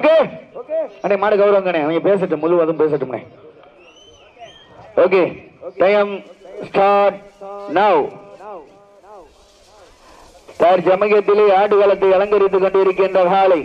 Okay. அண்ணே மாடு கௌரவங்கண்ணே அவங்க பேசட்டும் முழுவதும் பேசட்டும்ண்ணே. ஓகே. Time start now. தார் ஜமகத்திலே ஆடுகளத்தை அலங்கரித்துக் கொண்டிருக்கின்ற காலை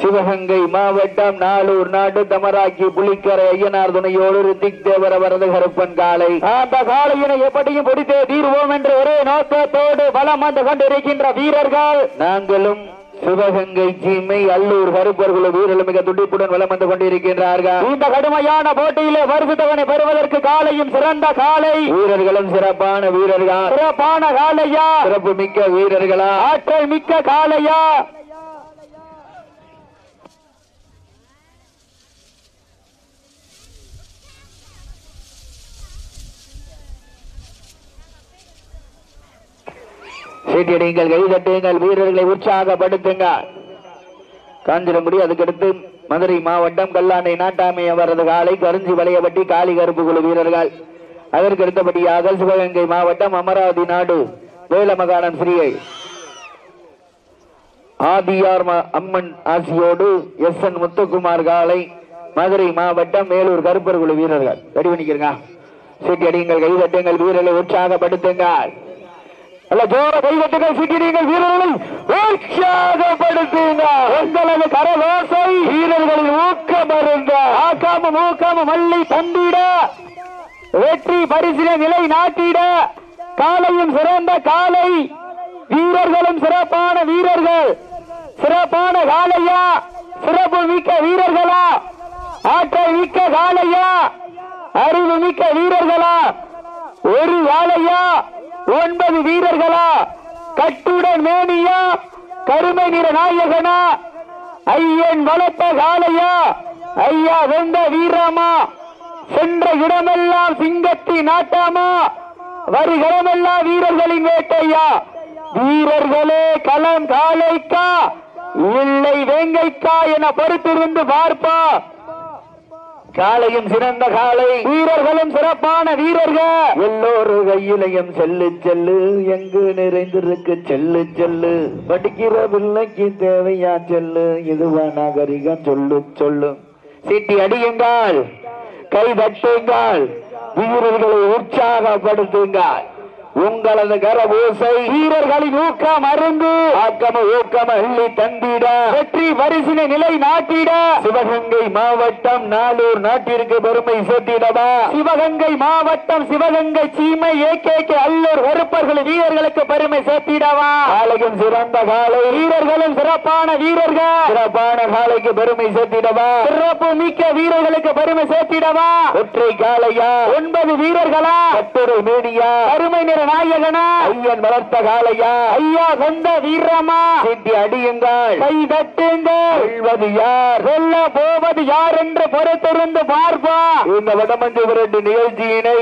சிவகங்கை மாவட்டம் நாளூர் நாடு தமராக்கி புலிக்கரை ஐயனார் துணையோடு ரித்திக் தேவர வரது கருப்பன் காலை. அந்த காலையினை எப்படியும் பிடித்தே தீர்வோம் என்ற ஒரே நோக்கத்தோடு பலம் வந்து கொண்டிருக்கின்ற வீரர்கள் நாங்களும் சிவகங்கை சீமை அல்லூர் கருப்பர்கள் வீரர்கள் மிக துடிப்புடன் வலம் வந்து கொண்டிருக்கின்றார்கள். இந்த கடுமையான போட்டியிலே வருஷத்தவனை பெறுவதற்கு காலையும் சிறந்த காலை. வீரர்களும் சிறப்பான வீரர்கள். சிறப்பான காலையா? சிறப்பு மிக்க வீரர்களா? ஆற்றல் மிக்க காலையா? சீட்டியடிங்கள் கைதட்டுங்கள் வீரர்களை உற்சாகப்படுத்துங்கள் காஞ்சிரங்குடி அதுக்கடுத்து மதுரை மாவட்டம் கல்லானை நாட்டாமை அவரது காலை கருஞ்சி வளையப்பட்டி காளி கருப்பு குழு வீரர்கள். அதற்கு அடுத்தபடியாக சிவகங்கை மாவட்டம் அமராவதி நாடு வேலமகானம் ஸ்ரீயை ஆதியார் ம- அம்மன் ஆசியோடு எஸ் என் முத்துக்குமார் காலை மதுரை மாவட்டம் மேலூர் கருப்பர் குழு வீரர்கள். ரெடி பண்ணிக்கிறங்க? சீட்டி அடியுங்கள் கைதட்டுங்கள் வீரர்களை உற்சாகப்படுத்துங்கள். அல்ல ஜோர கைதட்டுங்கள் சீட்டிடுங்கள் வீரர்களை உற்சாகப்படுத்துங்க உங்களது கரலோசை வீரர்களின் ஊக்கம் அருங்க ஆக்காம மூக்காம மல்லி தந்திட. வெற்றி பரிசில நிலை நாட்டிட. காலையும் சிறந்த காலை. வீரர்களும் சிறப்பான வீரர்கள். சிறப்பான காலையா? சிறப்பு மிக்க வீரர்களா? ஆற்றல் மிக்க காலையா? அறிவு மிக்க வீரர்களா? ஒரு காலையா? ஒன்பது வீரர்களா? கட்டுடன் மேனியா? கருமை நிற நாயகனா? ஐயன் வளர்த்த காலையா ஐயா வெந்த வீரமா? சென்ற இடமெல்லாம் சிங்கத்தின் நாட்டாமா? வருகிறமெல்லாம் வீரர்களின் வேட்டையா? வீரர்களே களம் காலைக்கா இல்லை வேங்கைக்கா என பொறுத்திருந்து பார்ப்பா காலையும் சிறந்த காலை வீரர்களும் சிறப்பான வீரர்கள். எல்லோரு கையிலையும் செல்லு செல்லு. எங்கு நிறைந்திருக்கு செல்லு செல்லு. படிக்கிற பிள்ளைக்கு தேவையா செல்லு. இதுவா நாகரிகம் சொல்லு சொல்லு. சீட்டி அடியுங்கள். கை தட்டுங்கள். வீரர்களை உற்சாகப்படுத்துங்கள். உங்களது கரபூசை வீரர்களின் ஊக்கம் அருந்து ஆக்கம ஊக்கம் அள்ளி தந்திட. வெற்றி பரிசினை நிலை நாட்டிட சிவகங்கை மாவட்டம் நாளூர் நாட்டிற்கு பெருமை சேர்த்திடவா? சிவகங்கை மாவட்டம் சிவகங்கை சீமை ஏகேகே அல்லூர் வெறுப்பர்கள் வீரர்களுக்கு பெருமை சேர்த்திடவா? காலையும் சிறந்த காலை. வீரர்களும் சிறப்பான வீரர்கள். சிறப்பான காலைக்கு பெருமை சேர்த்திடவா? சிறப்பு மிக்க வீரர்களுக்கு பெருமை சேர்த்திடவா? ஒற்றை காலையா? ஒன்பது வீரர்களா? கட்டுரை மேடியா? அருமை நிற நாயகனா? ஐயன் வளர்த்த காலையா ஐயா சொந்த வீரமா? சீட்டி அடியுங்கள். கை தட்டுங்கள். வெல்வது யார்? வெல்ல போவது யார் என்று பொறுத்திருந்து பார்ப்பா. இந்த வடமஞ்சு விரட்டு நிகழ்ச்சியினை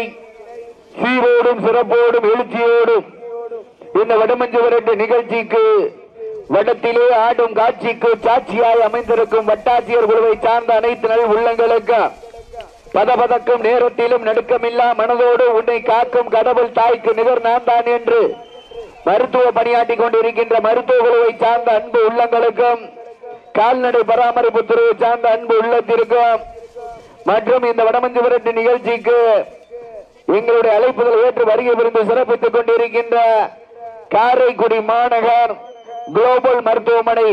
சீரோடும் சிறப்போடும் எழுச்சியோடும் இந்த வடமஞ்சு விரட்டு நிகழ்ச்சிக்கு வடத்திலே ஆடும் காட்சிக்கு சாட்சியாய் அமைந்திருக்கும் வட்டாட்சியர் குழுவை சார்ந்த அனைத்து நல் உள்ளங்களுக்கு பதபதக்கும் நேரத்திலும் நடுக்கமில்லா மனதோடு உன்னை காக்கும் கடவுள் தாய்க்கு நிகர் நான் தான் என்று மருத்துவ பணியாற்றிக் கொண்டிருக்கின்ற மருத்துவ குழுவை சார்ந்த அன்பு உள்ளங்களுக்கும் கால்நடை பராமரிப்பு துறையை சார்ந்த அன்பு உள்ளத்திற்கும் மற்றும் இந்த வடமஞ்சு விரட்டு நிகழ்ச்சிக்கு எங்களுடைய அழைப்புகள் ஏற்று வருகை புரிந்து சிறப்பித்துக் கொண்டிருக்கின்ற காரைக்குடி மாநகர் குளோபல் மருத்துவமனை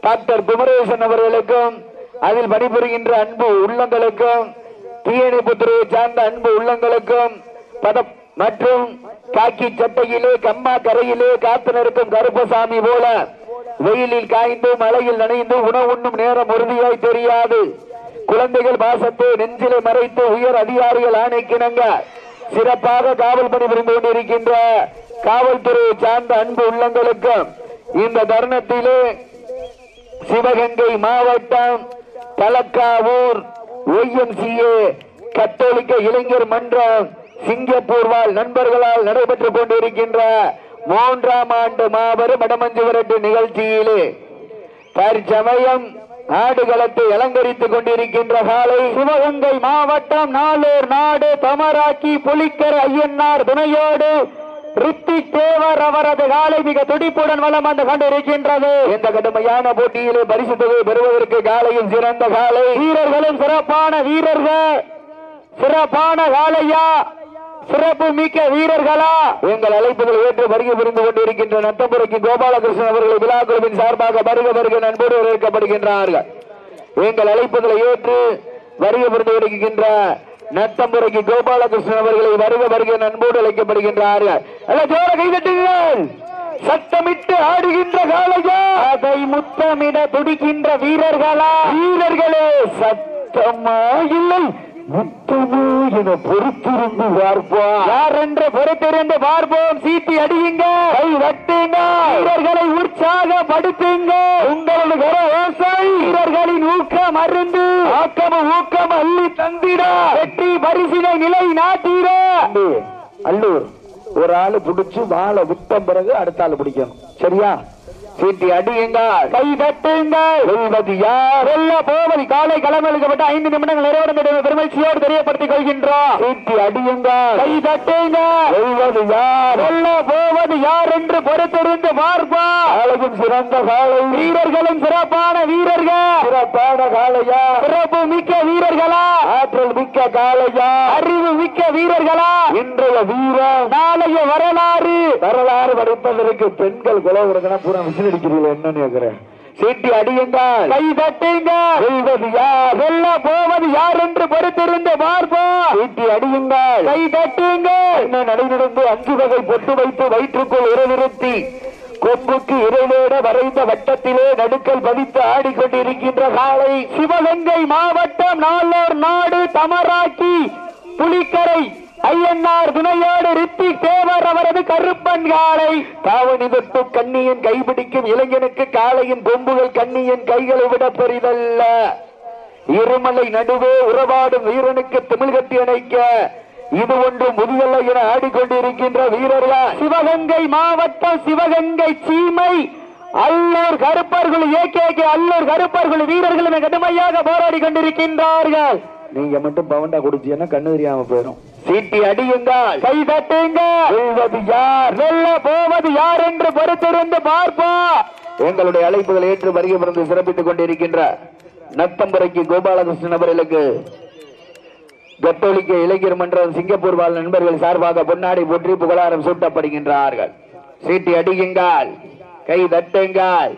டாக்டர் குமரேசன் அவர்களுக்கும் அதில் பணிபுரிகின்ற அன்பு உள்ளங்களுக்கும் தீயணைப்பு துறையை சார்ந்த அன்பு உள்ளங்களுக்கும் பத மற்றும் காக்கி சட்டையிலே கம்மா கரையிலே காத்து நிற்கும் கருப்பசாமி போல வெயிலில் காய்ந்து மழையில் நனைந்து உணவு உண்ணும் நேரம் உறுதியாய் தெரியாது. குழந்தைகள் பாசத்தை நெஞ்சிலை மறைத்து உயர் அதிகாரிகள் ஆணைக்கிணங்க சிறப்பாக காவல் பணி புரிந்து கொண்டிருக்கின்ற காவல்துறையை சார்ந்த அன்பு உள்ளங்களுக்கும் இந்த தருணத்திலே சிவகங்கை மாவட்டம் தலக்காவூர் ஒய்எம்சிஏ கத்தோலிக்க இளைஞர் மன்றம் சிங்கப்பூர்வால் நண்பர்களால் நடைபெற்றுக் கொண்டிருக்கின்ற மூன்றாம் ஆண்டு மாபெரும் இடமஞ்சு விரட்டு நிகழ்ச்சியிலே தற்சமயம் நாடுகளத்தை அலங்கரித்துக் கொண்டிருக்கின்ற காலை சிவகங்கை மாவட்டம் நாளூர் நாடு தமராக்கி புலிக்கர் ஐயன்னார் துணையோடு ரித்திக் தேவர் அவரது காலை மிக துடிப்புடன் வலம் வந்து கொண்டிருக்கின்றது. இந்த கடுமையான போட்டியிலே பரிசு தொகை பெறுவதற்கு காலையும் சிறந்த காலை. வீரர்களும் சிறப்பான வீரர்கள். சிறப்பான காலையா? சிறப்பு மிக்க வீரர்களா? எங்கள் அழைப்புகள் ஏற்று வருகை புரிந்து கொண்டிருக்கின்ற நத்தம்புரைக்கு கோபாலகிருஷ்ணன் அவர்கள் விழா குழுவின் சார்பாக வருக வருக நண்போடு வரவேற்கப்படுகின்றார்கள் எங்கள் அழைப்புகளை ஏற்று வருகை புரிந்து கொண்டிருக்கின்ற நத்தம்புரைக்கு கோபாலகிருஷ்ணன் அவர்களை வருக வருக நண்போடு அழைக்கப்படுகின்றார்கள் அல்ல ஜோர கைதட்டுங்கள். சட்டமிட்டு ஆடுகின்ற காலையா அதை முத்தமிட துடிக்கின்ற வீரர்களா? வீரர்களே சத்தமா? இல்லை. முத்தமோ என பொறுத்திருந்து பார்ப்போம். யார் என்று பொறுத்திருந்து பார்ப்போம்? சீட்டி அடியுங்க. கை தட்டுங்க வீரர்களை உற்சாகப்படுத்துங்க உங்களது கர விவசாயி வீரர்களின் ஊக்கம் அருந்து. ஆக்கம ஊக்கம் அள்ளி தந்திட. வெற்றி பரிசினை நிலை நாட்டிட. அல்லூர் ஒரு ஆளு பிடிச்சு வாழை விட்ட பிறகு அடுத்த ஆளு பிடிக்கணும். சரியா? சீட்டி அடியுங்கள். கை தட்டுங்கள். வெல்வது யார்? வெல்ல போவது காலை களமெழுக்கப்பட்ட ஐந்து நிமிடங்கள் நிறைவடைந்த பெருமகிழ்ச்சியோடு தெரியப்படுத்திக் கொள்கின்றோம். சீட்டி அடியுங்கள். கை தட்டுங்கள். யார்? போவது யார் என்று பொறுத்திருந்து பார்ப்பா அழகும் சிறந்த காலை. வீரர்களும் சிறப்பான வீரர்கள். சிறப்பான காலையா? சிறப்பு மிக்க வீரர்களா? ஆற்றல் மிக்க காலையா? அறிவு மிக்க வீரர்களா? இன்றைய வீரர் நாளைய வரலாறு. வரலாறு படிப்பதற்கு பெண்கள் குலவு பூரா அடிக்கிறீங்களா என்னன்னு கேக்குறேன். சீட்டி அடியுங்கள். கை தட்டுங்க வெல்வது யார் வெல்ல போவது யார் என்று பொறுத்திருந்து பார்ப்போம். சீட்டி அடியுங்கள். கை தட்டுங்க என்ன நடைநடந்து அஞ்சு வகை பொட்டு வைத்து வயிற்றுக்குள் உறவிருத்தி கொம்புக்கு இறைவேட வரைந்த வட்டத்திலே நடுக்கல் பதித்து ஆடிக்கொண்டிருக்கின்ற காலை சிவகங்கை மாவட்டம் நாளோர் நாடு தமராக்கி புலிக்கரை ஐயன்னார் துணையோடு ரித்தி தேவர் அவரது கருப்பன் காலை. தாவணி தொட்டு கண்ணியின் கைபிடிக்கும் இளைஞனுக்கு காளையின் கொம்புகள் கண்ணியின் கைகளை விட பெரிதல்ல. இருமலை நடுவே உறவாடும் வீரனுக்கு தமிழ் கட்டி அணைக்க. இது ஒன்று முதுகல்ல என ஆடிக்கொண்டிருக்கின்ற வீரர்கள்? சிவகங்கை மாவட்டம் சிவகங்கை சீமை. அல்லூர் கருப்பர்கள் ஏகே அல்லூர் கருப்பர்கள் வீரர்களும் கடுமையாக போராடி கொண்டிருக்கின்றார்கள். நீங்க மட்டும் பவண்டா குடிச்சீங்கன்னா கண்ணு தெரியாம போயிடும் சீட்டி அடியுங்கள். கை தட்டுங்க வெல்வது யார்? வெல்ல போவது யார் என்று பொறுத்திருந்து பார்ப்போம் எங்களுடைய அழைப்புகள் ஏற்று வருகை பிறந்து சிறப்பித்துக் கொண்டிருக்கின்ற நத்தம்புரைக்கு கோபாலகிருஷ்ணன் அவர்களுக்கு கத்தோலிக்க இளைஞர் மன்றம் சிங்கப்பூர் வாழ் நண்பர்கள் சார்பாக பொன்னாடி போற்றி புகழாரம் சூட்டப்படுகின்றார்கள். சீட்டி அடியுங்கள். கை தட்டுங்கள்.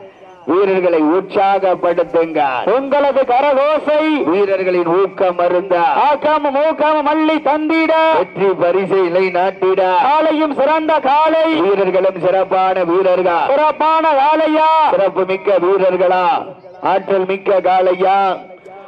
வீரர்களை உற்சாகப்படுத்துங்கள். உங்களது கரகோசை வீரர்களின் ஊக்கம் அருந்த. ஆக்கம் ஊக்கம் மல்லி தந்திட. வெற்றி பரிசை இலை நாட்டிட காலையும் சிறந்த காலை. வீரர்களும் சிறப்பான வீரர்கள். சிறப்பான காலையா. சிறப்பு மிக்க வீரர்களா. ஆற்றல் மிக்க காலையா.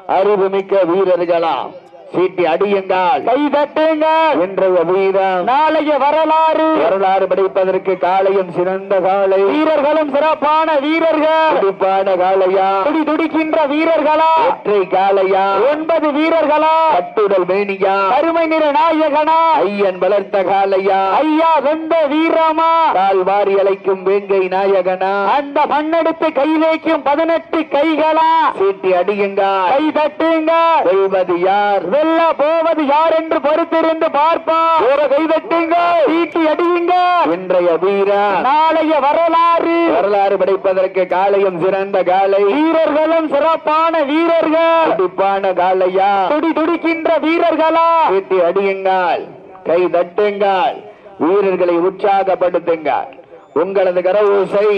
அறிவு மிக்க வீரர்களா. சீட்டி அடியுங்கள். கை தட்டுங்க இன்றைய வீரம் நாளைய வரலாறு. வரலாறு படிப்பதற்கு காலையும் சிறந்த காலை. வீரர்களும் சிறப்பான வீரர்கள். துடிப்பான காலையா? துடி துடிக்கின்ற வீரர்களா? ஒற்றை காலையா? ஒன்பது வீரர்களா? கட்டுடல் மேனியா? கருமை நிற நாயகனா? ஐயன் வளர்த்த காலையா? ஐயா வெந்த வீரமா? கால் வாரி அழைக்கும் வேங்கை நாயகனா? அந்த மண்ணெடுத்து கை வைக்கும் பதினெட்டு கைகளா? சீட்டி அடியுங்க கை தட்டுங்க வெல்வது யார்? வெல்ல போவது யார் என்று பொறுத்திருந்து பார்ப்போம் ஒரு கை தட்டுங்க சீட்டி அடியுங்க. இன்றைய வீரா. நாளைய வரலாறு. வரலாறு படைப்பதற்கு காலையும் சிறந்த காலை வீரர்களும் சிறப்பான வீரர்கள். துடிப்பான காலையா துடி துடிக்கின்ற வீரர்களா. சீட்டி அடியுங்கள். கை தட்டுங்கள் வீரர்களை உற்சாகப்படுத்துங்கள். உங்களது கரவூசை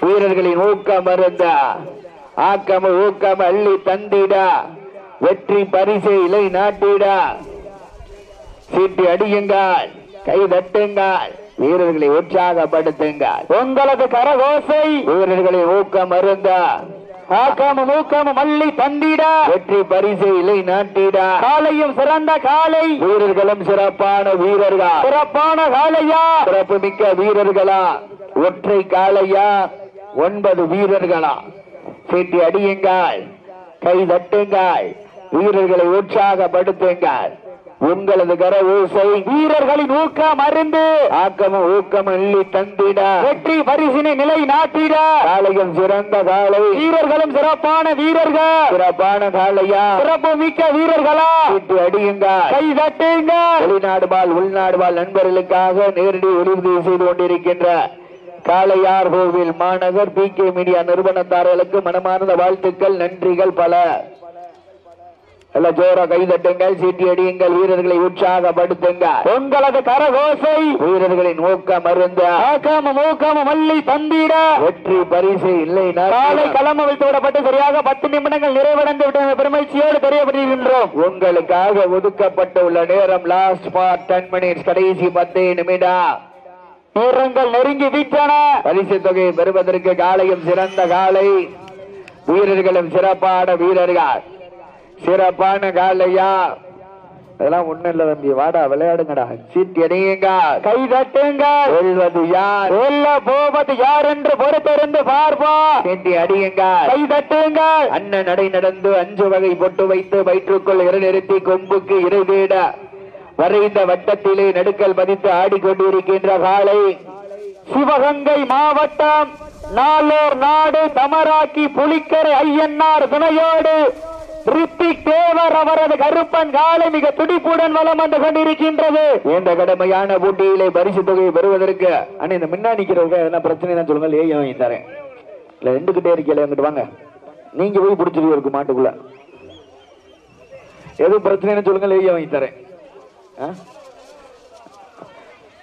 வீரர்களின் ஊக்கம் மருந்த ஆக்கம் ஊக்கம் அள்ளி தந்திட. வெற்றி பரிசை இலை நாட்டிடா சீட்டி அடியுங்கள் கை தட்டுங்கள் வீரர்களை உற்சாகப்படுத்துங்கள். உங்களது கரகோசை வீரர்களை ஊக்கம் அருங்க. ஆக்காம மூக்காம மல்லி தந்திடா. வெற்றி பரிசை இலை நாட்டிடா காலையும் சிறந்த காலை. வீரர்களும் சிறப்பான வீரர்கள். சிறப்பான காலையா. சிறப்பு மிக்க வீரர்களா. ஒற்றை காலையா. ஒன்பது வீரர்களா. சீட்டி அடியுங்கள் கை தட்டுங்கள் வீரர்களை உற்சாகப்படுத்துங்கள். உங்களது கர ஊசை வீரர்களின் ஊக்கம் அருந்து ஆக்கமும் ஊக்கம் அள்ளி தந்திட. வெற்றி பரிசினை நிலை நாட்டிட காளையும் சிறந்த காளை வீரர்களும் சிறப்பான வீரர்கள். சிறப்பான காளையா சிறப்பு மிக்க வீரர்களா? விட்டு அடியுங்க கை தட்டுங்க வெளிநாடு பால் உள்நாடு பால் நண்பர்களுக்காக நேரடி உறுதி செய்து கொண்டிருக்கின்ற காளையார் கோவில் மாநகர் பி கே மீடியா நிறுவனத்தார்களுக்கு மனமார்ந்த வாழ்த்துக்கள் நன்றிகள் பல. நல்ல ஜோரா கைதட்டுங்கள் சீட்டி அடியுங்கள் வீரர்களை உற்சாகப்படுத்துங்க. உங்களது கரகோசை வீரர்களின் ஊக்கம் அருந்த ஆக்காம மூக்காம மல்லி தந்திட. வெற்றி பரிசு இல்லை காலை களம் அவிழ்த்து விடப்பட்டு சரியாக பத்து நிமிடங்கள் நிறைவடைந்து விட்ட பெருமகிழ்ச்சியோடு தெரியப்படுகின்றோம் உங்களுக்காக ஒதுக்கப்பட்டுள்ள நேரம் லாஸ்ட் ஃபார் டென் மினிட்ஸ் கடைசி பத்து நிமிடம். நேரங்கள் நெருங்கி விட்டன. பரிசு தொகை பெறுவதற்கு காலையும் சிறந்த காலை. வீரர்களும் சிறப்பான வீரர்கள். சிறப்பான காலையா? அதெல்லாம் ஒண்ணும் இல்ல தம்பி. வாடா விளையாடுங்கடா. சீட் எடையுங்க கை தட்டுங்க. வெல்வது யார்? வெல்ல போவது யார் என்று பொறுத்திருந்து பார்ப்பா சீட்டி அடியுங்க. கை தட்டுங்க. அண்ணன் நடை நடந்து அஞ்சு வகை பொட்டு வைத்து வயிற்றுக்குள் இரு நிறுத்தி கொம்புக்கு இரு தேட வரைந்த வட்டத்திலே நடுக்கல் பதித்து ஆடிக்கொண்டிருக்கின்ற காலை. சிவகங்கை மாவட்டம் நாளோர் நாடு தமராக்கி புலிக்கரை ஐயன்னார் துணையோடு ரித்திக் தேவர் அவரது கருப்பன் காலை மிக துடிப்புடன் வளம் வந்து கொண்டிருக்கின்றது. இந்த கடுமையான போட்டியிலே பரிசு தொகையை பெறுவதற்கு அண்ணே இந்த முன்னா நிக்கிறவங்க என்ன பிரச்சனை சொல்லுங்க ஏன் வாங்கி தரேன். இல்ல ரெண்டு கிட்டே இருக்கல எங்கிட்டு வாங்க. நீங்க போய் பிடிச்சிட்டு இருக்கு மாட்டுக்குள்ள. எதுவும் பிரச்சனைன்னு சொல்லுங்க லேயா வாங்கி தரேன். ஆ?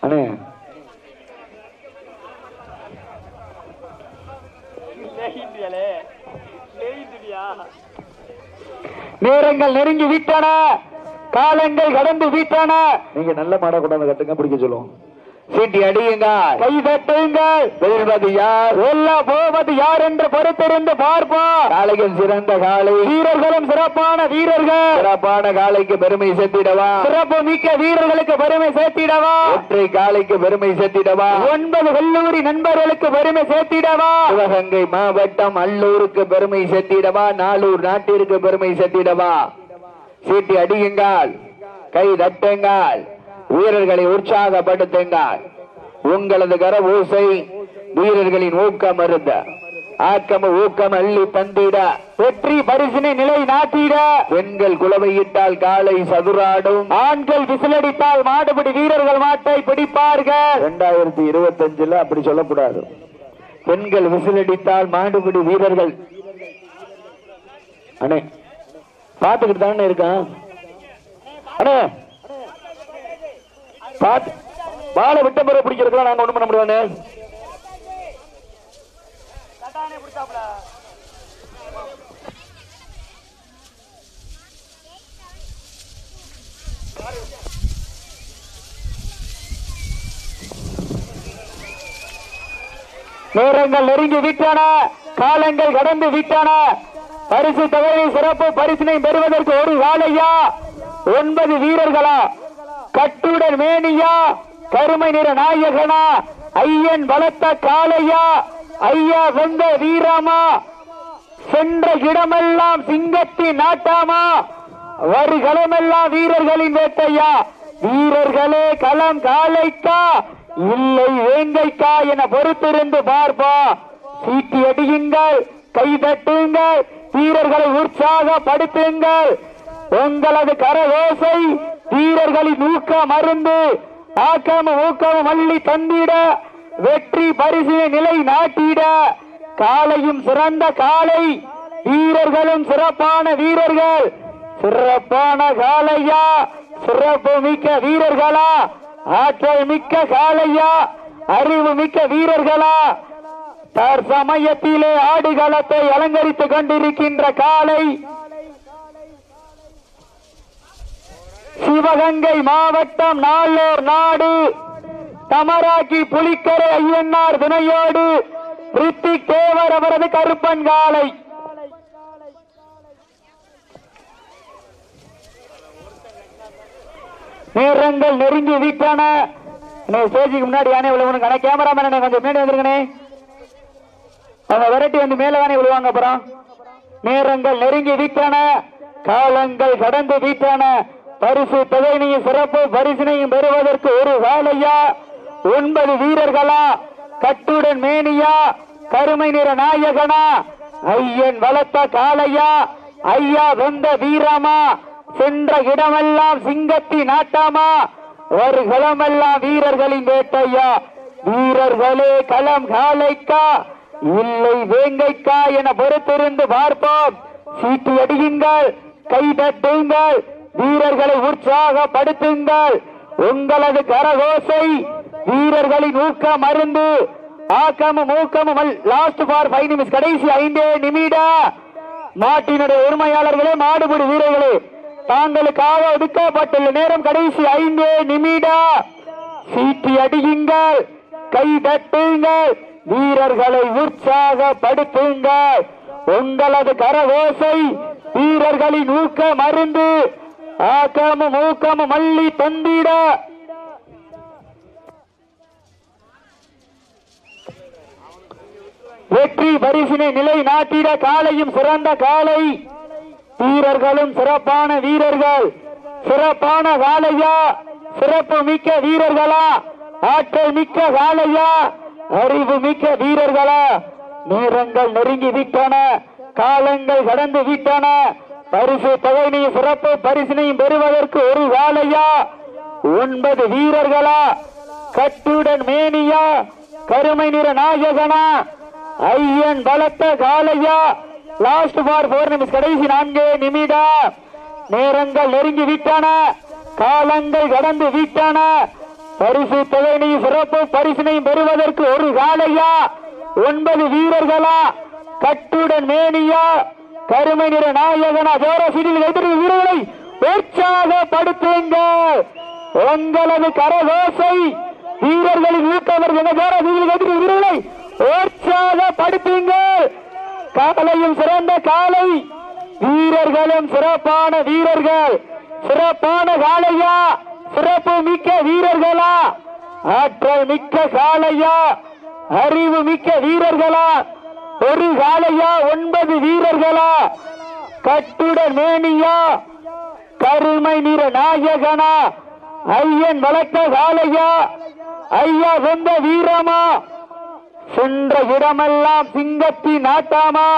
அண்ணே நேரங்கள் நெருங்கி விட்டன. காலங்கள் கடந்து விட்டன. நீங்க நல்ல மாட கொண்டாந்து கட்டுங்க பிடிக்க சொல்லுவோம். சீட்டி அடியுங்க கை தட்டுங்கள். வெல்வது யார்? வெல்ல போவது யார் என்று பொறுத்திருந்து பார்ப்போம். காளைகள் சிறந்த காளை. வீரர்களும் சிறப்பான வீரர்கள். சிறப்பான காளைக்கு பெருமை சேர்த்திடவா? சிறப்பு மிக்க வீரர்களுக்கு பெருமை சேர்த்திடவா? ஒற்றை காளைக்கு பெருமை சேர்த்திடவா? ஒன்பது கல்லூரி நண்பர்களுக்கு பெருமை சேர்த்திடவா? சிவகங்கை மாவட்டம் அல்லூருக்கு பெருமை சேர்த்திடவா? நாளூர் நாட்டிற்கு பெருமை சேர்த்திடவா? சீட்டி அடியுங்கள். கை தட்டுங்கள். வீரர்களை உற்சாகப்படுத்துங்கள். உங்களது கர ஊசை வீரர்களின் ஊக்கம் அருந்த. ஆக்கம ஊக்கம் அள்ளி பந்திட வெற்றி பரிசினை நிலை நாட்டிட பெண்கள் குளவையிட்டால் காலை சதுராடும். ஆண்கள் விசிலடித்தால் மாடுபிடி வீரர்கள் மாட்டை பிடிப்பார்கள். இரண்டாயிரத்தி இருபத்தி அஞ்சுல அப்படி சொல்லக்கூடாது. பெண்கள் விசிலடித்தால் மாடுபிடி வீரர்கள். அண்ணே பாத்துக்கிட்டு தானே இருக்கான்? அண்ணே பாலை விட்ட பிறகு பிடிக்கிறதுலாம் நாங்க ஒண்ணும் பண்ண முடியாதுண்ணே. நேரங்கள் நெருங்கி விட்டன காலங்கள் கடந்து விட்டன. பரிசு தொகையை சிறப்பு பரிசினை பெறுவதற்கு ஒரு காலையா ஒன்பது வீரர்களா? கட்டுடன் மேனியா கருமை நிற நாயகனா ஐயன் பலத்த காளையா ஐயா வந்த வீராமா சென்ற இடமெல்லாம் சிங்கத்தின் நாட்டாமா வருகளமெல்லாம் வீரர்களின் வேட்டையா வீரர்களே களம் காலைக்கா இல்லை வேங்கைக்கா என பொறுத்திருந்து பார்ப்பா. சீட்டி அடியுங்கள் கை தட்டுங்கள் வீரர்களை உற்சாகப்படுத்துங்கள். உங்களது கரவோசை வீரர்களின் ஊக்க மருந்து ஆக்கமும் ஊக்கம் மல்லி தந்திட வெற்றி பரிசினை நிலை நாட்டிட. காலையும் சிறந்த காலை வீரர்களும் சிறப்பான வீரர்கள். சிறப்பான காலையா? சிறப்பு மிக்க வீரர்களா? ஆற்றல் மிக்க காலையா? அறிவு மிக்க வீரர்களா? தற்சமயத்திலே ஆடுகளத்தை அலங்கரித்துக் கொண்டிருக்கின்ற காலை சிவகங்கை மாவட்டம் நாளூர் நாடு. தமராக்கி புலிக்கரை ஐயன்னார் துணையோடு ரித்திக் தேவர் அவரது கருப்பன் காலை. நேரங்கள் நெருங்கி விட்டன ஸ்டேஜுக்கு முன்னாடி யானை விழுவணும். கடை கேமராமேன் கொஞ்சம் முன்னாடி வந்துருங்கண்ணே அவங்க விரட்டி வந்து மேல வானே விழுவாங்க அப்புறம். நேரங்கள் நெருங்கி விட்டன காலங்கள் கடந்து விட்டன பரிசு தொகையினையும் சிறப்பு பரிசினையும் பெறுவதற்கு ஒரு வேலையா? ஒன்பது வீரர்களா? கட்டுடன் மேனியா? கருமை நிற நாயகனா? ஐயன் வளர்த்த காளையா? ஐயா வெந்த வீரமா? சென்ற இடமெல்லாம் சிங்கத்தி நாட்டாமா? ஒரு களமெல்லாம் வீரர்களின் வேட்டையா? வீரர்களே களம் காலைக்கா? இல்லை வேங்கைக்கா என பொறுத்திருந்து பார்ப்போம். சீட்டு அடியுங்கள் கை தட்டுங்கள் வீரர்களை உற்சாகப்படுத்துங்கள். உங்களது கரகோசை வீரர்களின் ஊக்கம் மருந்து ஆக்கமும் ஊக்கமும் லாஸ்ட் ஃபார் ஃபைவ் நிமிஷம் கடைசி ஐந்தே நிமிடா. நாட்டினுடைய உரிமையாளர்களே மாடுபிடி வீரர்களே தாங்களுக்காக ஒதுக்கப்பட்டுள்ள நேரம் கடைசி ஐந்தே நிமிடா. சீட்டி அடியுங்கள் கை தட்டுங்கள் வீரர்களை உற்சாகப்படுத்துங்கள். உங்களது கரகோசை வீரர்களின் ஊக்க மருந்து ஆக்காம மூக்காம மல்லி தந்திட வெற்றி பரிசினை நிலை நாட்டிட காலையும் சிறந்த காலை. வீரர்களும் சிறப்பான வீரர்கள். சிறப்பான காலையா? சிறப்பு மிக்க வீரர்களா? ஆற்றல் மிக்க காலையா? அறிவு மிக்க வீரர்களா? நேரங்கள் நெருங்கி விட்டன. காலங்கள் கடந்து விட்டன. பரிசு தொகையினையும் சிறப்பு பரிசினையும் பெறுவதற்கு ஒரு காலையா ஒன்பது வீரர்களா? கட்டுடன் மேனியா? கருமை நிற நாயகனா? ஐயன் பலத்த காலையா லாஸ்ட் பார் போர் நிமிஷம் கடைசி நான்கு நிமிடம் நேரங்கள் நெருங்கி விட்டன. காலங்கள் கடந்து விட்டன. பரிசு தொகையினையும் சிறப்பு பரிசினையும் பெறுவதற்கு ஒரு காலையா ஒன்பது வீரர்களா? கட்டுடன் மேனியா? கருமை நிற நாயகனா ஜோர சீட்டில் வீரர்களை உற்சாகப்படுத்துங்கள் உங்களது கரகோசை வீரர்களின் ஊக்கவர் என ஜோர சீட்டில் வைத்திருக்கும் வீரர்களை உற்சாகப்படுத்துங்கள் காலையும் சிறந்த காலை. வீரர்களும் சிறப்பான வீரர்கள். சிறப்பான காளையா சிறப்பு மிக்க வீரர்களா? ஆற்றல் மிக்க காளையா அறிவு மிக்க வீரர்களா? ஒரு காலையா ஒன்பது வீரர்களா? கட்டுட மேனியா? கருமை நிற நாயகனா? ஐயன் வளர்த்த காலையா ஐயா வெந்த வீரமா? சென்ற இடமெல்லாம் சிங்கத்தின் ஆட்டாமா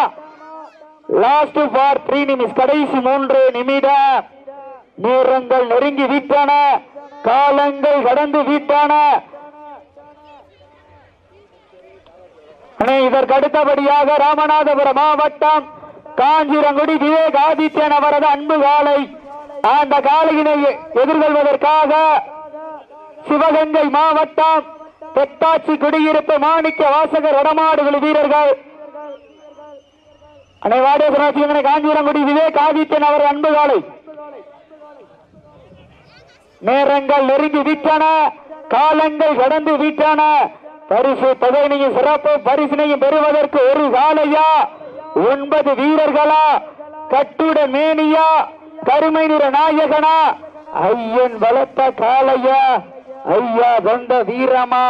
லாஸ்ட் ஃபார் த்ரீ நிமிஷம் கடைசி மூன்று நிமிடம். நேரங்கள் நெருங்கி விட்டன. காலங்கள் கடந்து விட்டன அண்ணே, இதற்கு அடுத்தபடியாக ராமநாதபுரம் மாவட்டம் காஞ்சிரங்குடி விவேக் ஆதித்யன் அவரது அன்பு காலை. அந்த காலையினை எதிர்கொள்வதற்காக சிவகங்கை மாவட்டம் தெற்காட்சி குடியிருப்பு மாணிக்க வாசகர் வடமாடுகள் வீரர்கள். அனைவாடேஸ்வரன் காஞ்சிரங்குடி விவேக் ஆதித்யன் அவர் அன்பு காலை. நேரங்கள் நெருங்கி விட்டன காலங்கள் கடந்து விட்டன பரிசு தொகையினையும் சிறப்பு பரிசினையும் பெறுவதற்கு ஒரு காலையா ஒன்பது வீரர்களா? கட்டுட மேனியா? கருமை நிற நாயகனா? ஐயன் பலத்த காளையா? ஐயா வந்த வீரமா?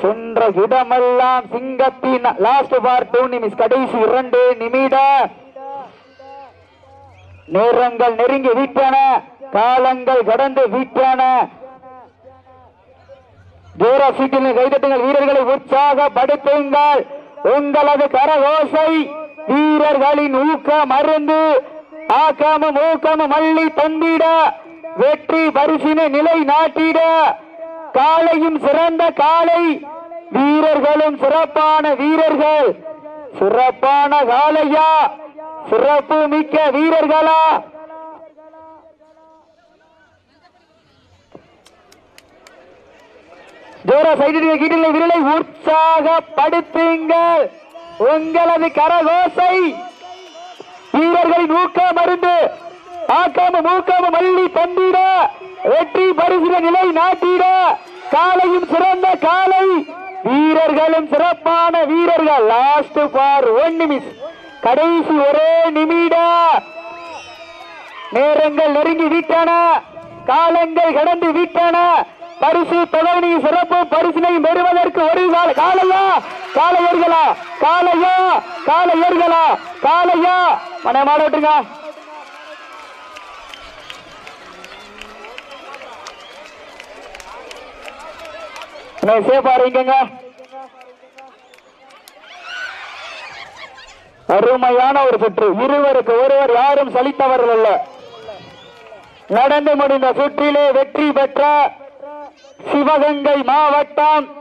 சென்ற இடமெல்லாம் சிங்கத்தின் லாஸ்ட் பார் டூ நிமிஷம் கடைசி இரண்டு நிமிட. நேரங்கள் நெருங்கி விட்டன காலங்கள் கடந்து விட்டன தூர சீட்டில் கைதட்டுங்கள் வீரர்களை உற்சாகப்படுத்துங்கள். உங்களது கரகோசை வீரர்களின் ஊக்க மருந்து. ஆக்கமும் ஊக்கமும் மல்லி தந்திட. வெற்றி பரிசினை நிலை நாட்டிட. காலையும் சிறந்த காலை. வீரர்களும் சிறப்பான வீரர்கள். சிறப்பான காலையா? சிறப்பு மிக்க வீரர்களா? ஜோர சைடில் கீட்டில் விரலை உற்சாகப்படுத்துங்கள். உங்களது கரகோசை. வீரர்களின் ஊக்க அருந்து ஆக்காம மூக்காம மல்லி தந்திட. வெற்றி பரிசுல நிலை நாட்டிட. காலையும் சிறந்த காலை. வீரர்களும் சிறப்பான வீரர்கள். லாஸ்ட் ஃபார் ஒன் நிமிஷ் கடைசி ஒரே நிமிட. நேரங்கள் நெருங்கி விட்டன. காலங்கள் கடந்து விட்டன. பரிசு தொகை சிறப்பு பரிசினை பெறுவதற்கு ஒரு கால காலையா காலையர்களா காலையா காலையர்களா காலையா மன மாட விட்டுருங்க சேஃபா இருக்கங்க அருமையான ஒரு சுற்று. இருவருக்கு ஒருவர் யாரும் சலித்தவர்கள் அல்ல. நடந்து முடிந்த சுற்றிலே வெற்றி பெற்ற சிவகங்கை மாவட்டம்